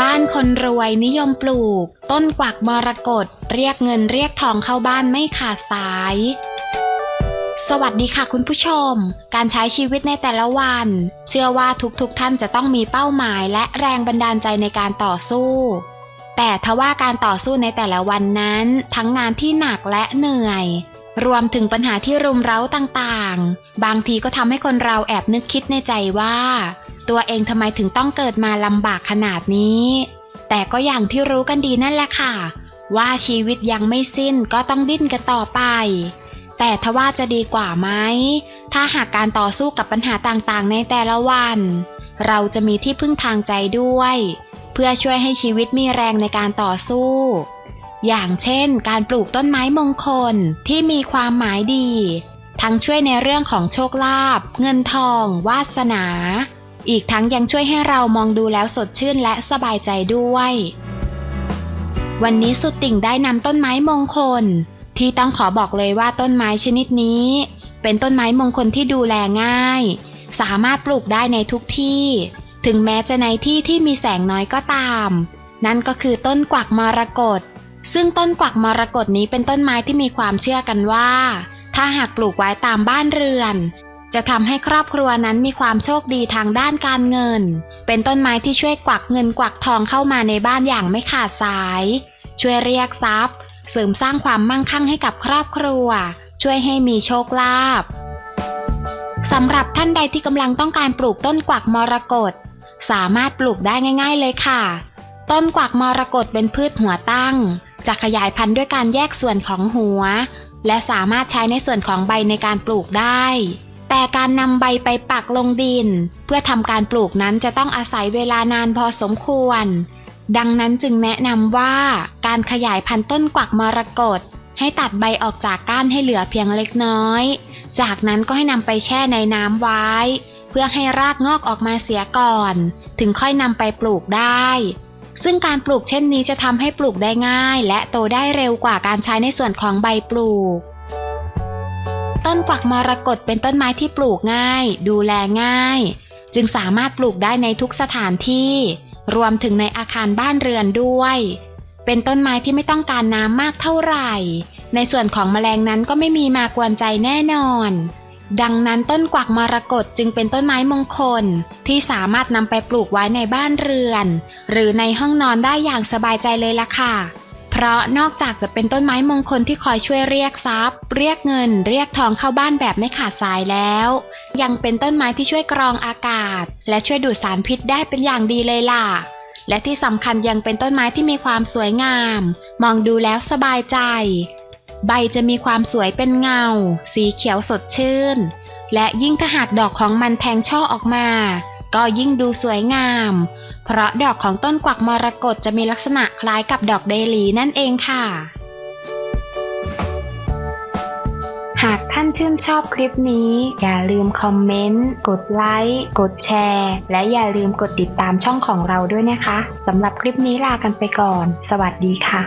บ้านคนรวยนิยมปลูก ต้นกวักมรกตเรียกเงินเรียกทองเข้าบ้านไม่ขาดสาย สวัสดีค่ะคุณผู้ชม การใช้ชีวิตในแต่ละวัน เชื่อว่าทุกๆทท่านจะต้องมีเป้าหมายและแรงบันดาลใจในการต่อสู้ แต่ทว่าการต่อสู้ในแต่ละวันนั้น ทั้งงานที่หนักและเหนื่อย รวมถึงปัญหาที่รุมเร้าต่างๆ บางทีก็ทำให้คนเราแอบนึกคิดในใจว่า ตัวเองทำไมถึงต้องเกิดมาลำบากขนาดนี้ แต่ก็อย่างที่รู้กันดีนั่นแหละค่ะ ว่าชีวิตยังไม่สิ้นก็ต้องดิ้นกันต่อไป แต่ทว่าจะดีกว่าไหม ถ้าหากการต่อสู้กับปัญหาต่างๆ ในแต่ละวัน เราจะมีที่พึ่งทางใจด้วย เพื่อช่วยให้ชีวิตมีแรงในการต่อสู้ อย่างเช่น การปลูกต้นไม้มงคลที่มีความหมายดี ทั้งช่วยในเรื่องของโชคลาภเงินทอง วาสนา อีกทั้งยังช่วยให้เรามองดูแล้วสดชื่นและสบายใจด้วย วันนี้สุดติ่งได้นำต้นไม้มงคล ที่ต้องขอบอกเลยว่าต้นไม้ชนิดนี้ เป็นต้นไม้มงคลที่ดูแลง่าย สามารถปลูกได้ในทุกที่ ถึงแม้จะในที่ที่มีแสงน้อยก็ตาม นั่นก็คือต้นกวักมรกต ซึ่งต้นกวักมรกตนี้เป็นต้นไม้ที่มีความเชื่อกันว่า ถ้าหากปลูกไว้ตามบ้านเรือน จะทำให้ครอบครัวนั้นมีความโชคดีทางด้านการเงิน เป็นต้นไม้ที่ช่วยกวักเงินกวักทองเข้ามาในบ้านอย่างไม่ขาดสาย ช่วยเรียกทรัพย์ เสริมสร้างความมั่งคั่งให้กับครอบครัว ช่วยให้มีโชคลาภสำหรับท่านใดที่กำลังต้องการปลูกต้นกวักมรกตสามารถปลูกได้ง่าย ๆเลยค่ะ ต้นกวักมรกตเป็นพืชหัวตั้ง จะขยายพันธุ์ด้วยการแยกส่วนของหัว และสามารถใช้ในส่วนของใบในการปลูกได้ แต่การนำใบไปปักลงดิน เพื่อทำการปลูกนั้นจะต้องอาศัยเวลานานพอสมควร ดังนั้นจึงแนะนำว่าการขยายพันธุ์ต้นกวักมรกตให้ตัดใบออกจากก้านให้เหลือเพียงเล็กน้อย จากนั้นก็ให้นำไปแช่ในน้ำไว้ เพื่อให้รากงอกออกมาเสียก่อน ถึงค่อยนำไปปลูกได้ ซึ่งการปลูกเช่นนี้จะทำให้ปลูกได้ง่าย และโตได้เร็วกว่าการใช้ในส่วนของใบปลูก ต้นกวักมรกตเป็นต้นไม้ที่ปลูกง่าย ดูแลง่าย จึงสามารถปลูกได้ในทุกสถานที่ รวมถึงในอาคารบ้านเรือนด้วย เป็นต้นไม้ที่ไม่ต้องการน้ำมากเท่าไหร่ ในส่วนของแมลงนั้นก็ไม่มีมากวนใจแน่นอน ดังนั้นต้นกวักมรกตจึงเป็นต้นไม้มงคล ที่สามารถนำไปปลูกไว้ในบ้านเรือน หรือในห้องนอนได้อย่างสบายใจเลยล่ะค่ะ เพราะนอกจากจะเป็นต้นไม้มงคลที่คอยช่วยเรียกทรัพย์ เรียกเงิน เรียกทองเข้าบ้านแบบไม่ขาดสายแล้ว ยังเป็นต้นไม้ที่ช่วยกรองอากาศ และช่วยดูดสารพิษได้เป็นอย่างดีเลยล่ะ และที่สำคัญยังเป็นต้นไม้ที่มีความสวยงาม มองดูแล้วสบายใจ ใบจะมีความสวยเป็นเงา สีเขียวสดชื่น และยิ่งถ้าหากดอกของมันแทงช่อออกมา ก็ยิ่งดูสวยงาม เพราะดอกของต้นกวักมรกตจะมีลักษณะคล้ายกับดอกเดลีนั่นเองค่ะ หากท่านชื่นชอบคลิปนี้ อย่าลืมคอมเมนต์ กดไลค์ กดแชร์ และอย่าลืมกดติดตามช่องของเราด้วยนะคะสำหรับคลิปนี้ลากันไปก่อน สวัสดีค่ะ